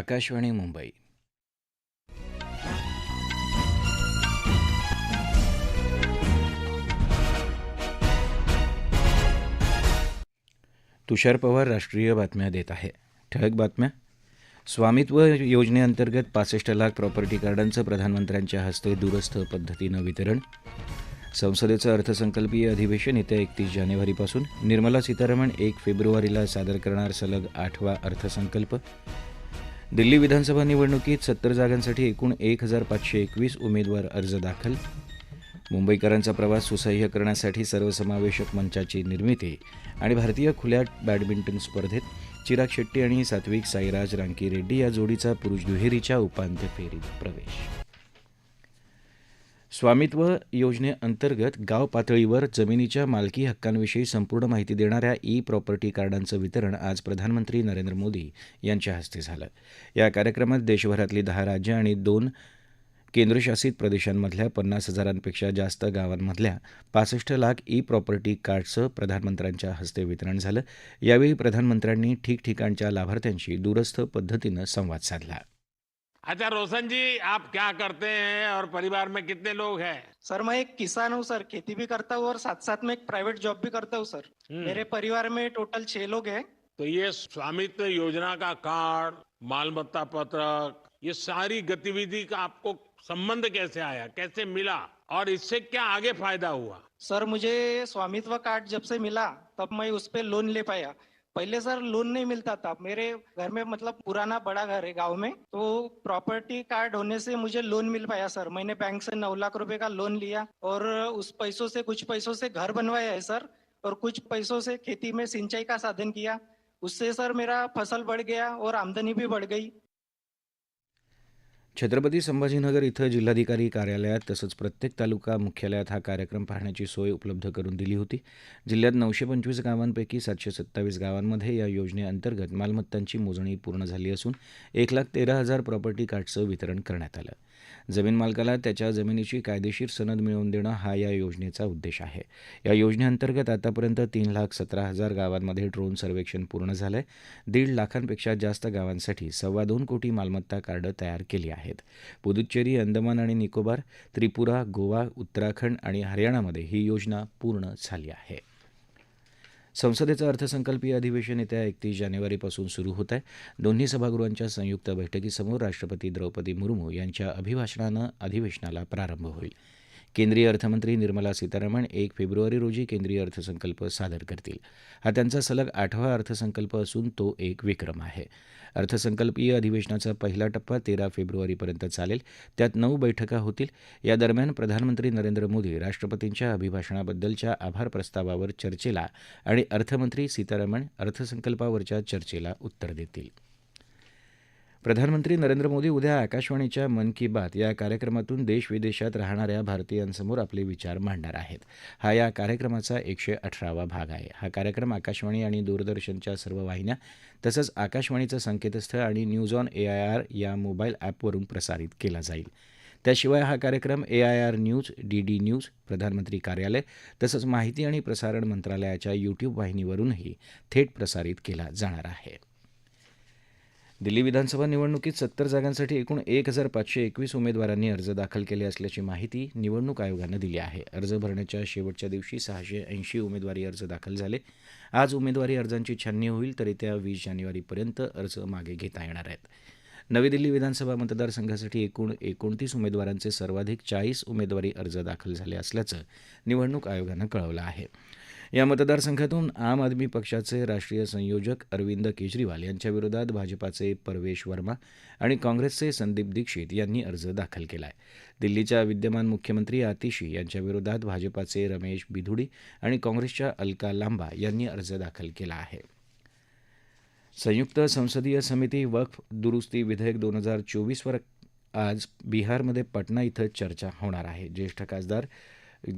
आकाशवाणी मुंबई. तुषार पवार राष्ट्रीय बातम्या देत आहे. ठळक बातम्या. स्वामित्व योजनेअंतर्गत पासष्ट लाख प्रॉपर्टी कार्डांचं प्रधानमंत्र्यांच्या हस्ते दूरस्थ पद्धतीनं वितरण. संसदेचं अर्थसंकल्पीय अधिवेशन येत्या एकतीस जानेवारीपासून. निर्मला सीतारामन एक फेब्रुवारीला सादर करणार सलग आठवा अर्थसंकल्प. दिल्ली विधानसभा निवडणुकीत सत्तर जागांसाठी एकूण एक हजार पाचशे एकवीस उमेदवार अर्ज दाखल. मुंबईकरांचा प्रवास सुसह्य करण्यासाठी सर्वसमावेशक मंचाची निर्मिती आणि भारतीय खुल्या बॅडमिंटन स्पर्धेत चिराग शेट्टी आणि सात्विक साईराज रांकी रेड्डी या जोडीचा पुरुष दुहेरीच्या उपांत्य फेरीत प्रवेश. स्वामित्व योजनेअंतर्गत गाव पातळीवर जमिनीच्या मालकी हक्कांविषयी संपूर्ण माहिती देणाऱ्या ई प्रॉपर्टी कार्डांचं वितरण आज प्रधानमंत्री नरेंद्र मोदी यांच्या हस्ते झालं. या कार्यक्रमात देशभरातली दहा राज्यं आणि दोन केंद्रशासित प्रदेशांमधल्या पन्नास हजारांपेक्षा जास्त गावांमधल्या पासष्ट लाख ई प्रॉपर्टी कार्डचं प्रधानमंत्र्यांच्या हस्ते वितरण झालं. यावेळी प्रधानमंत्र्यांनी ठिकठिकाणच्या लाभार्थ्यांशी दूरस्थ पद्धतीनं संवाद साधला. अच्छा रोशन जी आप क्या करते हैं और परिवार में कितने लोग हैं? सर मैं एक किसान हूँ सर। खेती भी करता हूँ और साथ साथ में एक प्राइवेट जॉब भी करता हूँ सर। मेरे परिवार में टोटल छह लोग हैं। तो ये स्वामित्व योजना का कार्ड मालमत्ता पत्रक ये सारी गतिविधि का आपको संबंध कैसे आया? कैसे मिला? और इससे क्या आगे फ़ायदा हुआ? सर मुझे स्वामित्व कार्ड जब से मिला तब मैं उस पर लोन ले पाया। पहले सर लोन नहीं मिलता था। मेरे घर में मतलब पुराना बड़ा घर है गाँव में तो प्रॉपर्टी कार्ड होने से मुझे लोन मिल पाया सर। मैंने बैंक से नौ लाख रुपए का लोन लिया और उस पैसों से, कुछ पैसों से घर बनवाया है सर और कुछ पैसों से खेती में सिंचाई का साधन किया। उससे सर मेरा फ़सल बढ़ गया और आमदनी भी बढ़ गई। छत्रपती संभाजीनगर इथं जिल्हाधिकारी कार्यालयात तसंच प्रत्येक तालुका मुख्यालयात हा कार्यक्रम पाहण्याची सोय उपलब्ध करून दिली होती. जिल्ह्यात नऊशे पंचवीस गावांपैकी सातशे सत्तावीस गावांमध्ये या योजनेअंतर्गत मालमत्तांची मोजणी पूर्ण झाली असून एक लाख तेरा हजार प्रॉपर्टी कार्डचं वितरण करण्यात आलं. जमीन मालकाला त्याच्या जमिनीची कायदेशीर सनद मिळवून देणं हा या योजनेचा उद्देश आहे. या योजनेअंतर्गत आतापर्यंत तीन लाख सतरा हजार गावांमध्ये ड्रोन सर्वेक्षण पूर्ण झालं आहे दीड लाखांपेक्षा जास्त गावांसाठी सव्वा दोन कोटी मालमत्ता कार्ड तयार केली आहेत. पुदुच्चेरी अंदमान आणि निकोबार त्रिपुरा गोवा उत्तराखंड आणि हरियाणामध्ये ही योजना पूर्ण झाली आहे. संसदेचं अर्थसंकल्पीय अधिवेशन येत्या एकतीस जानेवारीपासून सुरू होत आहे. दोन्ही सभागृहांच्या संयुक्त बैठकीसमोर राष्ट्रपती द्रौपदी मुर्मू यांच्या अभिभाषणानं अधिवेशनाला प्रारंभ होईल. केंद्रीय अर्थमंत्री निर्मला सीतारामन एक फेब्रुवारी रोजी केंद्रीय अर्थसंकल्प सादर करतील. हा त्यांचा सलग आठवा अर्थसंकल्प असून तो एक विक्रम आहे. अर्थसंकल्पीय अधिवेशनाचा पहिला टप्पा तेरा फेब्रुवारीपर्यंत चालेल. त्यात नऊ बैठका होतील. या दरम्यान प्रधानमंत्री नरेंद्र मोदी राष्ट्रपतींच्या अभिभाषणाबद्दलच्या आभार प्रस्तावावर चर्चेला आणि अर्थमंत्री सीतारामन अर्थसंकल्पावरच्या चर्चेला उत्तर देतील. प्रधानमंत्री नरेंद्र मोदी उद्या आकाशवाणीच्या मन की बात या कार्यक्रमातून देश विदेशात राहणाऱ्या भारतीयांसमोर आपले विचार मांडणार आहेत. हा या कार्यक्रमाचा एकशे अठरावा भाग आहे. हा कार्यक्रम आकाशवाणी आणि दूरदर्शनच्या सर्व वाहिन्या तसंच आकाशवाणीचं संकेतस्थळ आणि news on A I R या मोबाईल ॲपवरून प्रसारित केला जाईल. त्याशिवाय हा कार्यक्रम A I R news D D news प्रधानमंत्री कार्यालय तसंच माहिती आणि प्रसारण मंत्रालयाच्या यूट्यूब वाहिनीवरूनही थेट प्रसारित केला जाणार आहे. दिल्ली विधानसभा निवडणुकीत सत्तर जागांसाठी एकूण एक हजार पाचशे एकवीस उमेदवारांनी अर्ज दाखल केले असल्याची माहिती निवडणूक आयोगानं दिली आहे. अर्ज भरण्याच्या शेवटच्या दिवशी सहाशे ऐंशी उमेदवारी अर्ज दाखल झाले. आज उमेदवारी अर्जांची छाननी होईल तर येत्या वीस जानेवारीपर्यंत अर्ज मागे घेता येणार आहेत. नवी दिल्ली विधानसभा मतदारसंघासाठी एकूण एकोणतीस उमेदवारांचे सर्वाधिक चाळीस उमेदवारी अर्ज दाखल झाले असल्याचं निवडणूक आयोगानं कळवलं आहे. या मतदारसंघातून आम आदमी पक्षाचे राष्ट्रीय संयोजक अरविंद केजरीवाल यांच्याविरोधात भाजपाचे परवेश वर्मा आणि काँग्रेसचे संदीप दीक्षित यांनी अर्ज दाखल केला आहे दिल्लीच्या विद्यमान मुख्यमंत्री आतिशी यांच्याविरोधात भाजपाचे रमेश बिधुडी आणि काँग्रेसच्या अलका लांबा यांनी अर्ज दाखल केला आहे. संयुक्त संसदीय समिती वक्फ दुरुस्ती विधेयक दोन हजार चोवीसवर आज बिहारमध्ये पटना इथं चर्चा होणार आहे. ज्येष्ठ खासदार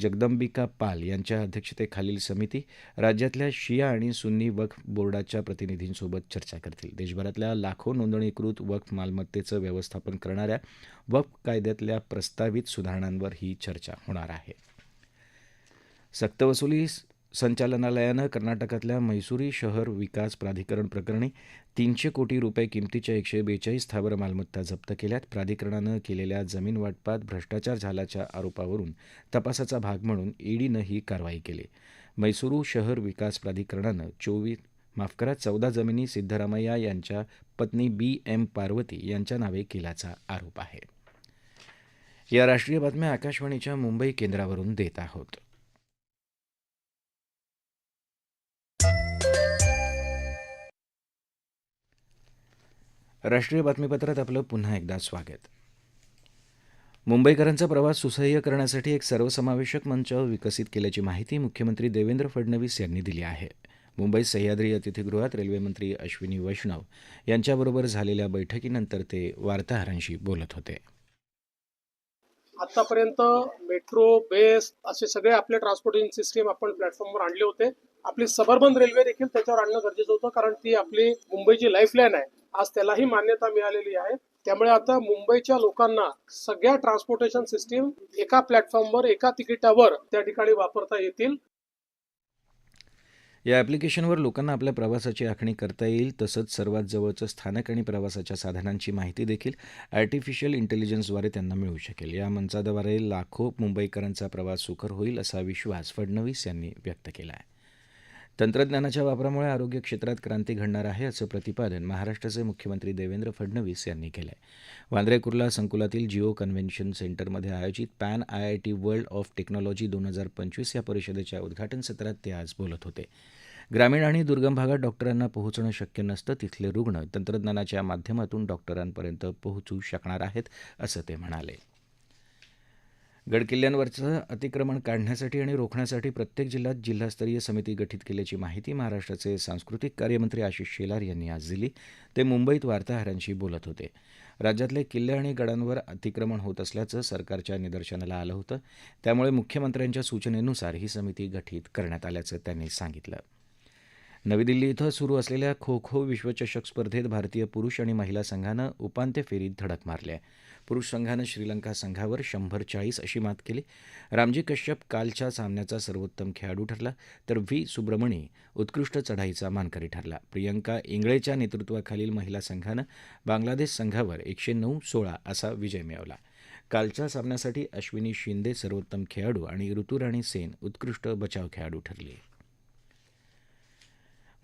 जगदंबिका पाल यांच्या अध्यक्षतेखालील समिती राज्यातल्या शिया आणि सुन्नी वक्फ बोर्डाच्या प्रतिनिधींसोबत चर्चा करतील. देशभरातल्या लाखो नोंदणीकृत वक्फ मालमत्तेचं व्यवस्थापन करणाऱ्या वक्फ कायद्यातल्या प्रस्तावित सुधारणांवर ही चर्चा होणार आहे. सक्तवसुली संचालनालयानं कर्नाटकातल्या मैसुरी शहर विकास प्राधिकरण प्रकरणी तीनशे कोटी रुपये किमतीच्या एकशे बेचाळीस स्थावर मालमत्ता जप्त केल्यात. प्राधिकरणानं केलेल्या जमीन वाटपात भ्रष्टाचार झाल्याच्या आरोपावरून तपासाचा भाग म्हणून ईडीनं ही कारवाई केली. मैसुरू शहर विकास प्राधिकरणानं चोवीस माफ करा चौदा जमिनी सिद्धरामय्या यांच्या पत्नी बी एम पार्वती यांच्या नावे केल्याचा आरोप आहे. या राष्ट्रीय बातम्या आकाशवाणीच्या मुंबई केंद्रावरून देत आहोत. राष्ट्रीय बातमीपत्रात आपलं पुन्हा एकदा स्वागत. मुंबईकरांचा प्रवास सुसह्य करण्यासाठी एक सर्वसमावेशक मंच विकसित केल्याची माहिती मुख्यमंत्री देवेंद्र फडणवीस यांनी दिली आहे. मुंबईत सह्याद्री अतिथीगृहात रेल्वेमंत्री अश्विनी वैष्णव यांच्याबरोबर झालेल्या बैठकीनंतर ते वार्ताहरांशी बोलत होते. आतापर्यंत मेट्रो बेस असे सगळे आपले ट्रान्सपोर्टेशन सिस्टीम आपण प्लॅटफॉर्मवर आणले होते. आपली सबर्बन रेल्वे देखील त्याच्यावर आणणं गरजेचं होतं कारण ती आपली मुंबईची लाईफलाईन आहे. आज त्यालाही मान्यता मिळालेली आहे. त्यामुळे आता मुंबईच्या लोकांना सगळ्या ट्रान्सपोर्टेशन सिस्टीम एका प्लॅटफॉर्मवर एका तिकिटावर त्या ठिकाणी वापरता येतील. या ॲप्लिकेशनवर लोकांना आपल्या प्रवासाची आखणी करता येईल. तसंच सर्वात जवळचं स्थानक आणि प्रवासाच्या साधनांची माहिती देखील आर्टिफिशियल इंटेलिजन्सद्वारे त्यांना मिळू शकेल. या मंचाद्वारे लाखो मुंबईकरांचा प्रवास सुकर होईल असा विश्वास फडणवीस यांनी व्यक्त केला आहे. तंत्रज्ञानाच्या वापरामुळे आरोग्य क्षेत्रात क्रांती घडणार आहे असं प्रतिपादन महाराष्ट्राचे मुख्यमंत्री देवेंद्र फडणवीस यांनी केलं आहे वांद्रे कुर्ला संकुलातील जिओ कन्व्हेन्शन सेंटरमध्ये आयोजित pan I I T world of technology दोन हजार पंचवीस या परिषदेच्या उद्घाटन सत्रात ते आज बोलत होते. ग्रामीण आणि दुर्गम भागात डॉक्टरांना पोहोचणं शक्य नसतं तिथले रुग्ण तंत्रज्ञानाच्या माध्यमातून डॉक्टरांपर्यंत पोहोचू शकणार आहेत असं ते म्हणाले. गडकिल्ल्यांवरचं अतिक्रमण काढण्यासाठी आणि रोखण्यासाठी प्रत्येक जिल्ह्यात जिल्हास्तरीय समिती गठीत केल्याची माहिती महाराष्ट्राचे सांस्कृतिक कार्यमंत्री आशिष शेलार यांनी आज दिली. ते मुंबईत वार्ताहरांशी बोलत होते. राज्यातले किल्ले आणि गडांवर अतिक्रमण होत असल्याचं सरकारच्या निदर्शनाला आलं होतं. त्यामुळे मुख्यमंत्र्यांच्या सूचनेनुसार ही समिती गठीत करण्यात आल्याचं त्यांनी सांगितलं. नवी दिल्ली इथं सुरू असलेल्या खो खो विश्वचषक स्पर्धेत भारतीय पुरुष आणि महिला संघानं उपांत्य फेरीत धडक मारली. आहे पुरुष संघानं श्रीलंका संघावर शंभर चाळीस अशी मात केली. रामजी कश्यप कालच्या सामन्याचा सर्वोत्तम खेळाडू ठरला तर व्ही. सुब्रमणी उत्कृष्ट चढाईचा मानकरी ठरला. प्रियंका इंगळेच्या नेतृत्वाखालील महिला संघानं बांगलादेश संघावर एकशे नऊ सोळा असा विजय मिळवला. कालच्या सामन्यासाठी अश्विनी शिंदे सर्वोत्तम खेळाडू आणि ऋतुराणी सेन उत्कृष्ट बचाव खेळाडू ठरली.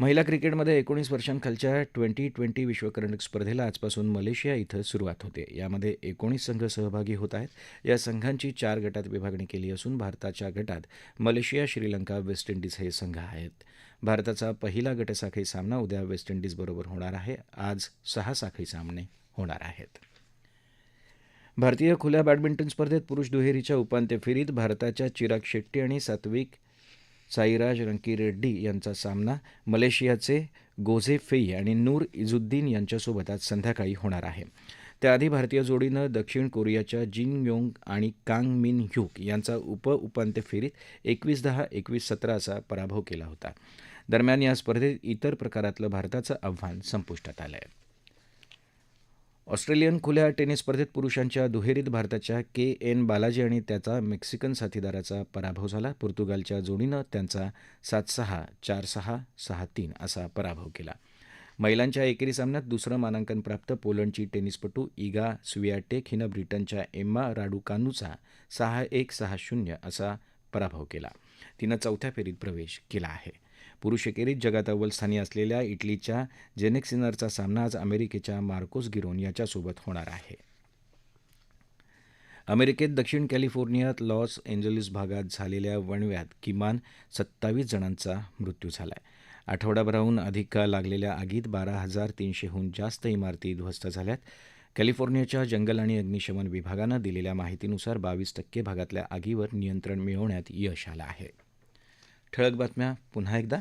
महिला क्रिकेटमध्ये एकोणीस वर्षांखालच्या ट्वेंटी ट्वेंटी विश्वकरंडक स्पर्धेला आजपासून मलेशिया इथं सुरुवात होते. यामध्ये एकोणीस संघ सहभागी होत आहेत. या संघांची चार गटात विभागणी केली असून भारताच्या गटात मलेशिया श्रीलंका वेस्ट इंडिज हे संघ आहेत. भारताचा पहिला गटसाखळी सामना उद्या वेस्ट इंडिजबरोबर होणार आहे. आज सहा साखळी सामने होणार आहेत. भारतीय खुल्या बॅडमिंटन स्पर्धेत पुरुष दुहेरीच्या उपांत्य फेरीत भारताच्या चिराग शेट्टी आणि सात्विक साईराज रंकीरेड्डी यांचा सामना मलेशियाचे गोझे फेई आणि नूर इजुद्दीन यांच्यासोबत आज संध्याकाळी होणार आहे. त्याआधी भारतीय जोडीनं दक्षिण कोरियाच्या जिन योंग आणि कांग मिन ह्यूक यांचा उप उपांत्य फेरीत एकवीस दहा एकवीस सतरा असा पराभव केला होता. दरम्यान या स्पर्धेत इतर प्रकारातलं भारताचं आव्हान संपुष्टात आलं आहे ऑस्ट्रेलियन खुल्या टेनिस स्पर्धेत पुरुषांच्या दुहेरीत भारताच्या के एन बालाजी आणि त्याचा मेक्सिकन साथीदाराचा पराभव झाला. पोर्तुगालच्या जोडीनं त्यांचा सात सहा चार सहा सहा तीन असा पराभव केला. महिलांच्या एकेरी सामन्यात दुसरं मानांकन प्राप्त पोलंडची टेनिसपटू इगा स्वियाटेक हिनं ब्रिटनच्या एम्मा राडूकानूचा सहा एक सहा शून्य असा पराभव केला. तिनं चौथ्या फेरीत प्रवेश केला आहे. पुरुष एकेरीत जगात अव्वलस्थानी असलेल्या इटलीच्या जेनेक्सिनरचा सामना आज अमेरिकेच्या मार्कोस गिरोन याच्यासोबत होणार आहे. अमेरिकेत दक्षिण कॅलिफोर्नियात लॉस एंजलिस भागात झालेल्या वणव्यात किमान सत्तावीस जणांचा मृत्यू झाला आहे आठवडाभराहून अधिक काळ लागलेल्या आगीत बारा हजार तीनशेहून जास्त इमारती ध्वस्त झाल्यात. कॅलिफोर्नियाच्या जंगल आणि अग्निशमन विभागानं दिलेल्या माहितीनुसार बावीस टक्के भागातल्या आगीवर नियंत्रण मिळवण्यात यश आलं आहे. ठळक बातम्या. पुन्हा एकदा.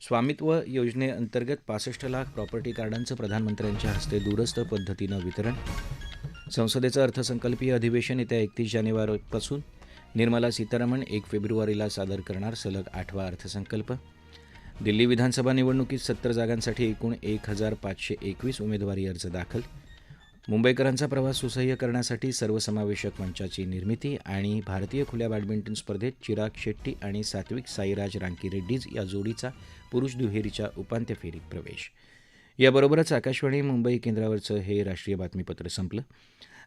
स्वामित्व योजनेअंतर्गत पासष्ट लाख प्रॉपर्टी कार्डांचं प्रधानमंत्र्यांच्या हस्ते दूरस्थ पद्धतीनं वितरण. संसदेचं अर्थसंकल्पीय अधिवेशन येत्या एकतीस जानेवारीपासून. निर्मला सीतारामन एक फेब्रुवारीला सादर करणार सलग आठवा अर्थसंकल्प. दिल्ली विधानसभा निवडणुकीत सत्तर जागांसाठी एकूण एक हजार पाचशे एकवीस उमेदवारी अर्ज दाखल. मुंबईकरांचा प्रवास सुसह्य करण्यासाठी सर्वसमावेशक मंचाची निर्मिती आणि भारतीय खुल्या बॅडमिंटन स्पर्धेत चिराग शेट्टी आणि सात्विक साईराज रांकीरेड्डीज या जोडीचा पुरुष दुहेरीच्या उपांत्य फेरीत प्रवेश. याबरोबरच आकाशवाणी मुंबई केंद्रावरचं हे राष्ट्रीय बातमीपत्र संपलं.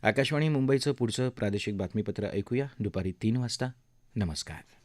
आकाशवाणी मुंबईचं पुढचं प्रादेशिक बातमीपत्र ऐकूया. दुपारी तीन वाजता. नमस्कार.